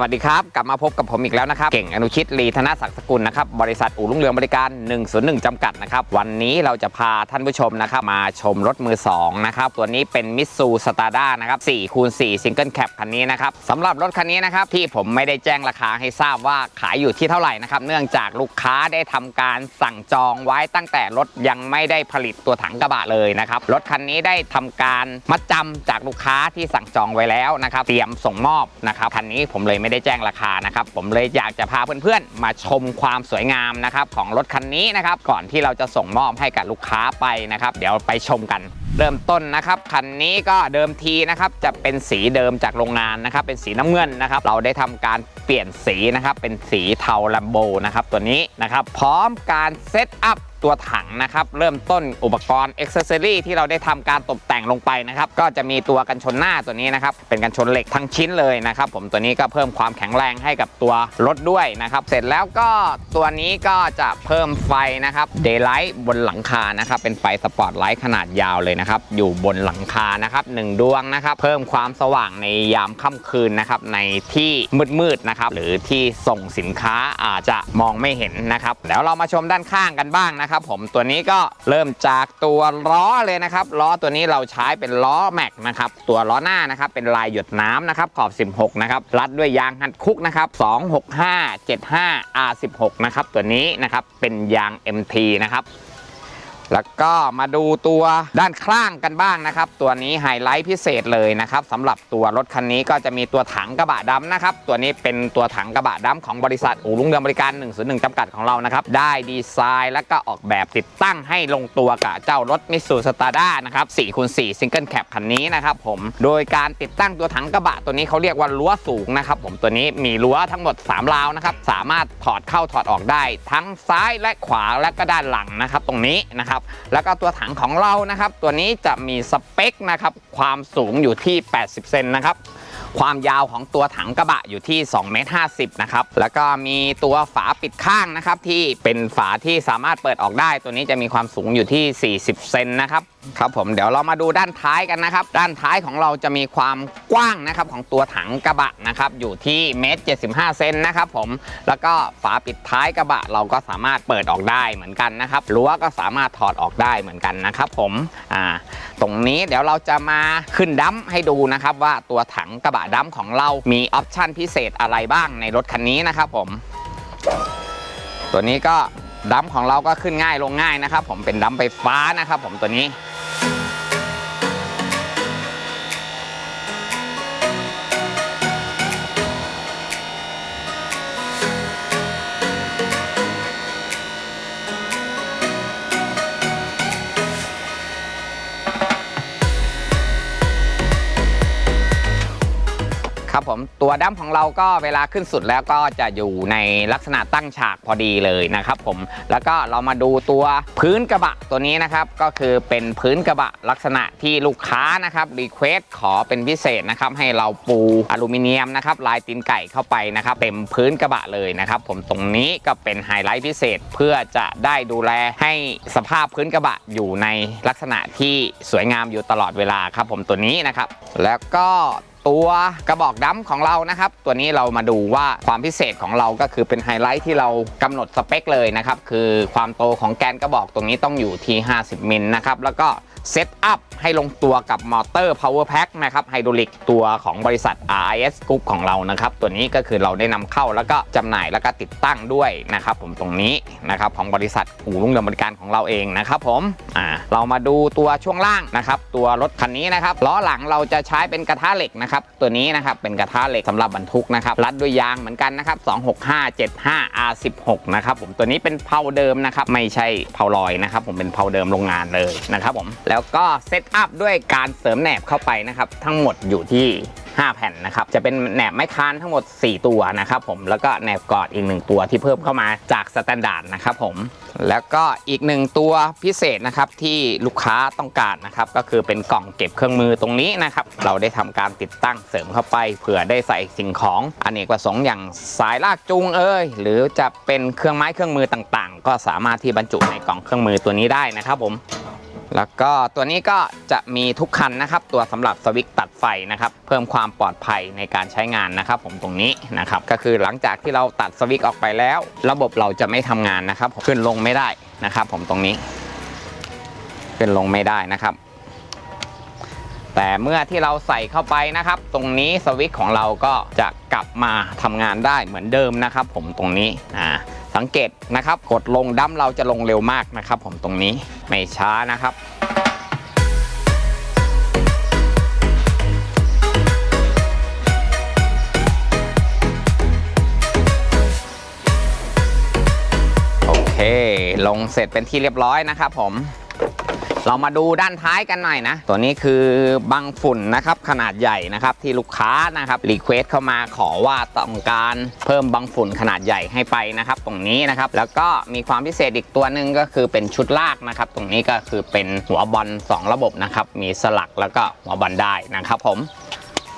วัสดีครับ กลับมาพบกับผมอีกแล้วนะครับ เก่งอนุชิตลีธนศักดิ์สกุลนะครับ บริษัทอู่รุ่งเรืองบริการ 101 จำกัดนะครับ วันนี้เราจะพาท่านผู้ชมนะครับ มาชมรถมือ 2 นะครับ ตัวนี้เป็นมิ t ซูสตาร์ด้านะครับ4คูณ4ซิงเกิลแคปคันนี้นะครับสำหรับรถคันนี้นะครับ ที่ผมไม่ได้แจ้งราคาให้ทราบว่าขายอยู่ที่เท่าไหร่นะครับ เนื่องจากลูกค้าได้ทำการสั่งจองไว้ตั้งแต่รถยังไม่ได้ผลิตตัวถังกระบะเลยนะครับ รถคันนี้ได้ทำการมัดจำจากลูกค้าที่สั่งจองไว้แล้วนะครับ เตรียมส่งมอบนะครับคันนี้ผมเลยไม่ได้แจ้งราคานะครับ ผมเลยอยากจะพาเพื่อนๆ มาชมความสวยงามนะครับของรถคันนี้นะครับ ก่อนที่เราจะส่งมอบให้กับลูกค้าไปนะครับ เดี๋ยวไปชมกัน เริ่มต้นนะครับคันนี้ก็เดิมทีนะครับจะเป็นสีเดิมจากโรงงานนะครับเป็นสีน้ำเงินนะครับเราได้ทำการเปลี่ยนสีนะครับเป็นสีเทาลัมโบนะครับตัวนี้นะครับพร้อมการเซตอัพตัวถังนะครับเริ่มต้นอุปกรณ์อ็อกเซอรี่ที่เราได้ทำการตกแต่งลงไปนะครับก็จะมีตัวกันชนหน้าตัวนี้นะครับเป็นกันชนเหล็กทั้งชิ้นเลยนะครับผมตัวนี้ก็เพิ่มความแข็งแรงให้กับตัวรถด้วยนะครับเสร็จแล้วก็ตัวนี้ก็จะเพิ่มไฟนะครับเดย์ไลท์บนหลังคานะครับเป็นไฟสปอตไลท์ขนาดยาวเลยนะครับอยู่บนหลังคานะครับหนึ่งดวงนะครับ เพิ่มความสว่างในยามค่ำคืนนะครับ ในที่มืดๆนะครับ หรือที่ส่งสินค้าอาจจะมองไม่เห็นนะครับ แล้วเรามาชมด้านข้างกันบ้างนะครับ ผมตัวนี้ก็เริ่มจากตัวล้อเลยนะครับ ล้อตัวนี้เราใช้เป็นล้อแม็กนะครับ ตัวล้อหน้านะครับเป็นลายหยดน้ำนะครับขอบ 16 นะครับ รัดด้วยยางฮันคุกนะครับ 26575 R16 นะครับ ตัวนี้นะครับเป็นยาง MT นะครับ แล้วก็มาดูตัวด้านข้างกันบ้างนะครับ ตัวนี้ไฮไลท์พิเศษเลยนะครับสำหรับตัวรถคันนี้ก็จะมีตัวถังกระบะดำนะครับ ตัวนี้เป็นตัวถังกระบะดำของบริษัทอู่รุ่งเรืองบริการ101จำกัดของเรานะครับ ได้ดีไซน์และก็ออกแบบติดตั้งให้ลงตัวกับเจ้ารถมิสูสตาร์ด้านะครับ4คูณ4ซิงเกิลแคปคันนี้นะครับผมโดยการติดตั้งตัวถังกระบะตัวนี้เขาเรียกว่ารั้วสูงนะครับผมตัวนี้มีรั้วทั้งหมด 3 ราวนะครับสามารถถอดเข้าถอดออกได้ ทั้งซ้ายและขวาและก็ด้านหลังนะครับตรงนี้นะครับแล้วก็ตัวถังของเรานะครับตัวนี้จะมีสเปคนะครับความสูงอยู่ที่ 80 เซนนะครับความยาวของตัวถังกระบะอยู่ที่2เมตร50นะครับแล้วก็มีตัวฝาปิดข้างนะครับที่เป็นฝาที่สามารถเปิดออกได้ ตัวนี้จะมีความสูงอยู่ที่ 40 เซนนะครับครับผมเดี๋ยวเรามาดูด้านท้ายกันนะครับ ด้านท้ายของเราจะมีความกว้างนะครับของตัวถังกระบะนะครับอยู่ที่เมตร75เซนนะครับผมแล้วก็ฝาปิดท้ายกระบะเราก็สามารถเปิดออกได้เหมือนกันนะครับรั้วก็สามารถถอดออกได้เหมือนกันนะครับผมอ่าตรงนี้เดี๋ยวเราจะมาขึ้นดัมให้ดูนะครับว่าตัวถังกระบะดัมของเรามีออปชั่นพิเศษอะไรบ้างในรถคันนี้นะครับผม ตัวนี้ก็ดัมของเราก็ขึ้นง่ายลงง่ายนะครับ ผมเป็นดัมไฟฟ้านะครับ ผมตัวนี้ ครับผมตัวดั้มของเราก็เวลาขึ้นสุดแล้วก็จะอยู่ในลักษณะตั้งฉากพอดีเลยนะครับผมแล้วก็เรามาดูตัวพื้นกระบะตัวนี้นะครับก็คือเป็นพื้นกระบะลักษณะที่ลูกค้านะครับรีเควสขอเป็นพิเศษนะครับให้เราปูอลูมิเนียมนะครับลายตีนไก่เข้าไปนะครับเต็มพื้นกระบะเลยนะครับผมตรงนี้ก็เป็นไฮไลท์พิเศษเพื่อจะได้ดูแลให้สภาพพื้นกระบะอยู่ในลักษณะที่สวยงามอยู่ตลอดเวลาครับผมตัวนี้นะครับแล้วก็ ตัวกระบอกดั้มของเรานะครับ ตัวนี้เรามาดูว่าความพิเศษของเราก็คือเป็นไฮไลท์ที่เรากำหนดสเปคเลยนะครับ คือความโตของแกนกระบอกตรงนี้ต้องอยู่ที่ 50มิลนะครับแล้วก็ เซตอัพให้ลงตัวกับมอเตอร์ Power Pack นะครับไฮดรอลิกตัวของบริษัท RIS Group ของเรานะครับตัวนี้ก็คือเราได้นำเข้าแล้วก็จำหน่ายแล้วก็ติดตั้งด้วยนะครับผมตรงนี้นะครับของบริษัทอู่รุ่งเรืองบริการของเราเองนะครับผมอ่าเรามาดูตัวช่วงล่างนะครับตัวรถคันนี้นะครับล้อหลังเราจะใช้เป็นกระทะเหล็กนะครับตัวนี้นะครับเป็นกระทะเหล็กสำหรับบรรทุกนะครับรัดด้วยยางเหมือนกันนะครับ26575 R16 นะครับผมตัวนี้เป็นเพาเดิมนะครับไม่ใช่เพาลอยนะครับผมเป็นเพาเดิมโรงงานเลยนะครับผมแล้วก็เซตอัพด้วยการเสริมแหนบเข้าไปนะครับ ทั้งหมดอยู่ที่ 5 แผ่นนะครับ จะเป็นแหนบไม้คานทั้งหมด 4 ตัวนะครับผมแล้วก็แหนบกอดอีก 1 ตัวที่เพิ่มเข้ามาจากสแตนดาร์ดนะครับผมแล้วก็อีกหนึ่งตัวพิเศษนะครับที่ลูกค้าต้องการนะครับ ก็คือเป็นกล่องเก็บเครื่องมือตรงนี้นะครับ เราได้ทำการติดตั้งเสริมเข้าไป เผื่อได้ใส่สิ่งของอเนกประสงค์อย่างสายลากจูงเอ้ยหรือจะเป็นเครื่องไม้เครื่องมือต่างๆ ก็สามารถที่บรรจุในกล่องเครื่องมือตัวนี้ได้นะครับผม แล้วก็ตัวนี้ก็จะมีทุกคันนะครับ ตัวสำหรับสวิตช์ตัดไฟนะครับ เพิ่มความปลอดภัยในการใช้งานนะครับ ผมตรงนี้นะครับ ก็คือหลังจากที่เราตัดสวิตช์ออกไปแล้ว ระบบเราจะไม่ทำงานนะครับขึ้นลงไม่ได้นะครับ ผมตรงนี้ ขึ้นลงไม่ได้นะครับ แต่เมื่อที่เราใส่เข้าไปนะครับ ตรงนี้สวิตช์ของเราก็จะกลับมาทำงานได้เหมือนเดิมนะครับ ผมตรงนี้อ่า สังเกตนะครับ กดลงดั้มเราจะลงเร็วมากนะครับ ผมตรงนี้ไม่ช้านะครับโอเคลงเสร็จเป็นที่เรียบร้อยนะครับผม เรามาดูด้านท้ายกันหน่อยนะ ตัวนี้คือบังฝุ่นนะครับขนาดใหญ่นะครับที่ลูกค้านะครับรีเควสเข้ามาขอว่าต้องการเพิ่มบังฝุ่นขนาดใหญ่ให้ไปนะครับ ตรงนี้นะครับแล้วก็มีความพิเศษอีกตัวหนึ่งก็คือเป็นชุดลากนะครับ ตรงนี้ก็คือเป็นหัวบอล2 ระบบนะครับมีสลักแล้วก็หัวบอลได้นะครับผม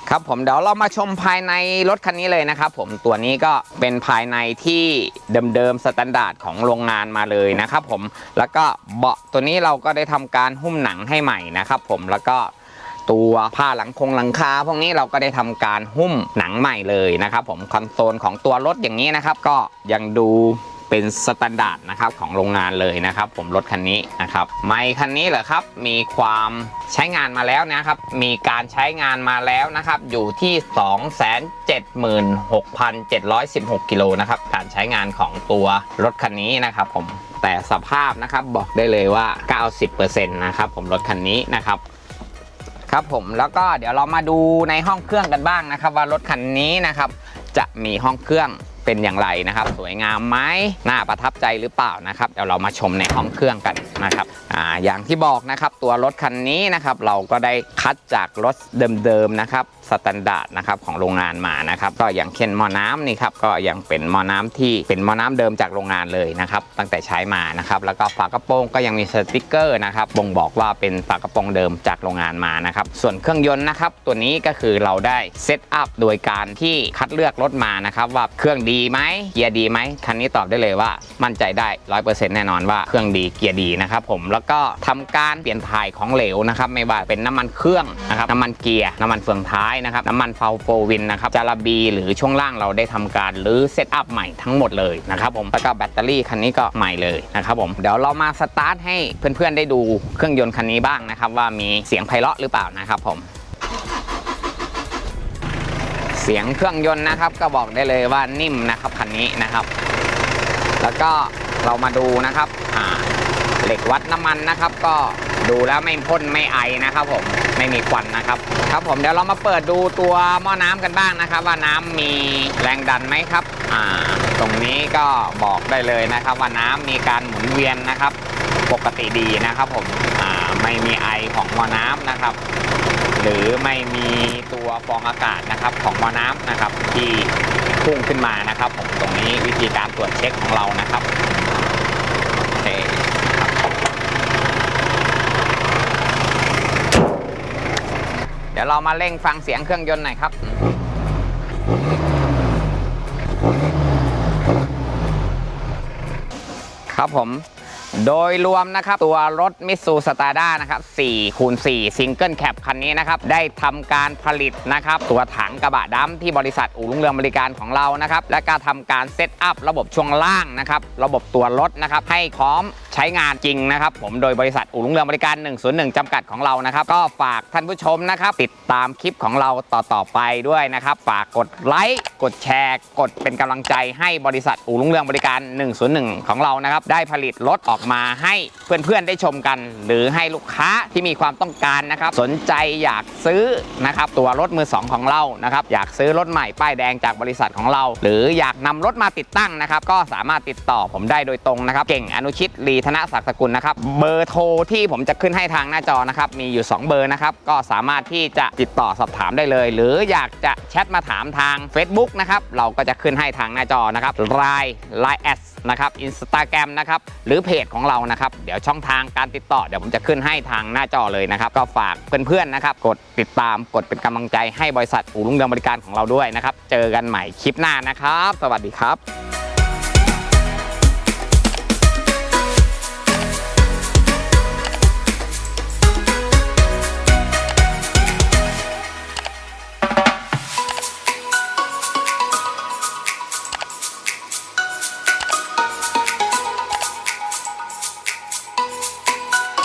ครับผมเดี๋ยวเรามาชมภายในรถคันนี้เลยนะครับผมตัวนี้ก็เป็นภายในที่เดิมๆสแตนดาร์ดของโรงงานมาเลยนะครับผมแล้วก็เบาะตัวนี้เราก็ได้ทำการหุ้มหนังให้ใหม่นะครับผมแล้วก็ตัวผ้าหลังคงหลังคาพวกนี้เราก็ได้ทำการหุ้มหนังใหม่เลยนะครับผมคอนโซลของตัวรถอย่างนี้นะครับ ก็ยังดู เป็นสแตนดาร์ดนะครับของโรงงานเลยนะครับ ผมรถคันนี้นะครับไมค์คันนี้เหรอครับมีความใช้งานมาแล้วนะครับ มีการใช้งานมาแล้วนะครับ อยู่ที่ 276,716 กิโลนะครับ การใช้งานของตัวรถคันนี้นะครับ ผมแต่สภาพนะครับบอกได้เลยว่า 90%นะครับผมรถคันนี้นะครับครับผมแล้วก็เดี๋ยวเรามาดูในห้องเครื่องกันบ้างนะครับ ว่ารถคันนี้นะครับจะมีห้องเครื่อง เป็นอย่างไรนะครับ สวยงามไหมน่าประทับใจหรือเปล่านะครับเดี๋ยวเรามาชมในห้องเครื่องกันนะครับอ่าอย่างที่บอกนะครับตัวรถคันนี้นะครับเราก็ได้คัดจากรถเดิมๆนะครับสแตนดาร์ดนะครับของโรงงานมานะครับก็อย่างเช่นหม้อน้ำนี่ครับก็ยังเป็นหม้อน้ำที่เป็นหม้อน้ำเดิมจากโรงงานเลยนะครับตั้งแต่ใช้มานะครับแล้วก็ฝากระโปรงก็ยังมีสติกเกอร์นะครับบ่งบอกว่าเป็นฝากระโปรงเดิมจากโรงงานมานะครับส่วนเครื่องยนต์นะครับตัวนี้ก็คือเราได้เซตอัพโดยการที่คัดเลือกรถมานะครับว่าเครื่องดีีไหมเกียร์ดีไหมคันนี้ตอบได้เลยว่ามั่นใจได้ร้อยเปอร์เซ็นต์แน่นอนว่าเครื่องดีเกียร์ดีนะครับผมแล้วก็ทำการเปลี่ยนถ่ายของเหลวนะครับไม่ว่าเป็นน้ำมันเครื่องนะครับน้ำมันเกียร์น้ำมันเฟืองท้ายนะครับน้ำมันเฟลโฟวินนะครับจาราบีหรือช่วงล่างเราได้ทำการหรือเซตอัพใหม่ทั้งหมดเลยนะครับผมแล้วก็แบตเตอรี่คันนี้ก็ใหม่เลยนะครับผมเดี๋ยวเรามาสตาร์ทให้เพื่อนๆได้ดูเครื่องยนต์คันนี้บ้างนะครับว่ามีเสียงไพเราะหรือเปล่านะครับผม เสียงเครื่องยนต์นะครับ ก็บอกได้เลยว่านิ่มนะครับคันนี้นะครับ แล้วก็เรามาดูนะครับเหล็กวัดน้ำมันนะครับ ก็ดูแล้วไม่พ่นไม่ไอนะครับ ผมไม่มีควันนะครับ ครับผมเดี๋ยวเรามาเปิดดูตัวหม้อน้ำกันบ้างนะครับ ว่าน้ำมีแรงดันไหมครับอ่าตรงนี้ก็บอกได้เลยนะครับ ว่าน้ำมีการหมุนเวียนนะครับ ปกติดีนะครับ ผม ไม่มีไอของมอน้ำนะครับ หรือไม่มีตัวฟองอากาศนะครับของมอน้ำนะครับ ที่พุ่งขึ้นมานะครับผมตรงนี้วิธีการตรวจเช็คของเรานะครับโอเคเดี๋ยวเรามาเร่งฟังเสียงเครื่องยนต์หน่อยครับครับผม โดยรวมนะครับ ตัวรถมิสูสตาร์ด้านะครับ4คูณ4ซิงเกิลแคปคันนี้นะครับ ได้ทำการผลิตนะครับ ตัวถังกระบะดำที่บริษัทอู่ลุงเรืองบริการของเรานะครับ และก็ทำการเซตอัพระบบช่วงล่างนะครับ ระบบตัวรถนะครับ ให้พร้อมใช้งานจริงนะครับ ผมโดยบริษัทอู่ลุงเรืองบริการ 101 จำกัดของเรานะครับ ก็ฝากท่านผู้ชมนะครับ ติดตามคลิปของเราต่อๆไปด้วยนะครับ ฝากกดไลค์กดแชร์กดเป็นกำลังใจให้บริษัทอู่ลุงเรืองบริการ 101 ของเรานะครับได้ผลิตรถออกมาให้เพื่อนๆได้ชมกัน หรือให้ลูกค้าที่มีความต้องการนะครับ สนใจอยากซื้อนะครับตัวรถมือสองของเรานะครับอยากซื้อรถใหม่ป้ายแดงจากบริษัทของเรา หรืออยากนำรถมาติดตั้งนะครับ ก็สามารถติดต่อผมได้โดยตรงนะครับ เก่งอนุชิตลีธนศักดิ์สกุลนะครับเบอร์โทรที่ผมจะขึ้นให้ทางหน้าจอนะครับมีอยู่ 2 เบอร์นะครับก็สามารถที่จะติดต่อสอบถามได้เลย หรืออยากจะแชทมาถามทาง Facebook นะครับเราก็จะขึ้นให้ทางหน้าจอนะครับไลน์ไลน์แอดนะครับอินสตาแกรมนะครับหรือเพจของเรานะครับ เดี๋ยวช่องทางการติดต่อเดี๋ยวผมจะขึ้นให้ทางหน้าจอเลยนะครับ ก็ฝากเพื่อนๆนะครับกดติดตามกดเป็นกำลังใจให้บริษัทอู่ลุงเรืองบริการของเราด้วยนะครับ เจอกันใหม่คลิปหน้านะครับ สวัสดีครับ